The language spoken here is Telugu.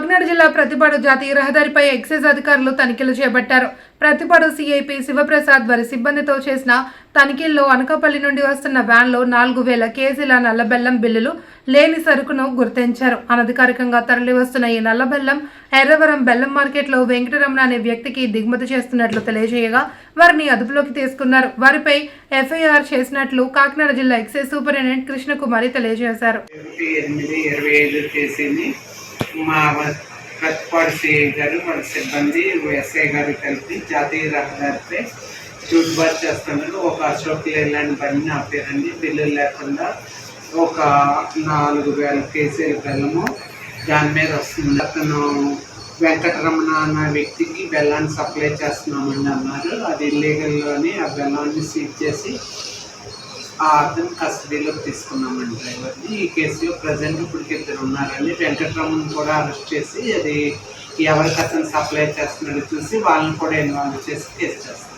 కాకినాడ జిల్లా ప్రతిపాడు జాతీయ రహదారిపై ఎక్సైజ్ అధికారులు తనిఖీలు చేపట్టారు. ప్రతిపాడు సిఐపి శివప్రసాద్ వారి సిబ్బందితో చేసిన తనిఖీల్లో అనకాపల్లి నుండి వస్తున్న వ్యాన్లో నాలుగు వేల కేజీల నల్లబెల్లం బిల్లులు లేని సరుకును గుర్తించారు. అనధికారికంగా తరలి వస్తున్న ఈ నల్లబెల్లం ఎర్రవరం బెల్లం మార్కెట్లో వెంకటరమణ అనే వ్యక్తికి దిగుమతి చేస్తున్నట్లు తెలియజేయగా వారిని అదుపులోకి తీసుకున్నారు. వారిపై ఎఫ్ఐఆర్ చేసినట్లు కాకినాడ జిల్లా ఎక్సైజ్ సూపరింటెండెంట్ కృష్ణకుమారి తెలియజేశారు. మా ప్రతిపాడు సిఐ గారు వాళ్ళ సిబ్బంది ఎస్ఐ గారు కలిపి జాతీయ రహదారిపై రూట్ బార్ చేస్తున్నారు. ఒక అశోక్ లేలాండ్ బండిని ఆపారండి బిల్లులు లేకుండా ఒక నాలుగు వేల కేజీల బెల్లము దాని మీద వస్తుంది. అతను వెంకటరమణ అన్న వ్యక్తికి బెల్లాన్ని సప్లై చేస్తున్నామని అన్నారు. అది ఇల్లీగల్లోని ఆ బెల్లాన్ని సీజ్ చేసి ఆ అతను కస్టడీలోకి తీసుకున్నామండి డ్రైవర్ని. ఈ కేసులో ప్రజెంట్ ఇప్పటికి ఇద్దరు ఉన్నారండి. వెంకటరమణ కూడా అరెస్ట్ చేసి అది ఎవరికి అతను సప్లై చేస్తున్నాడో చూసి వాళ్ళని కూడా ఇన్వాల్వ్ చేసి కేసు చేస్తాం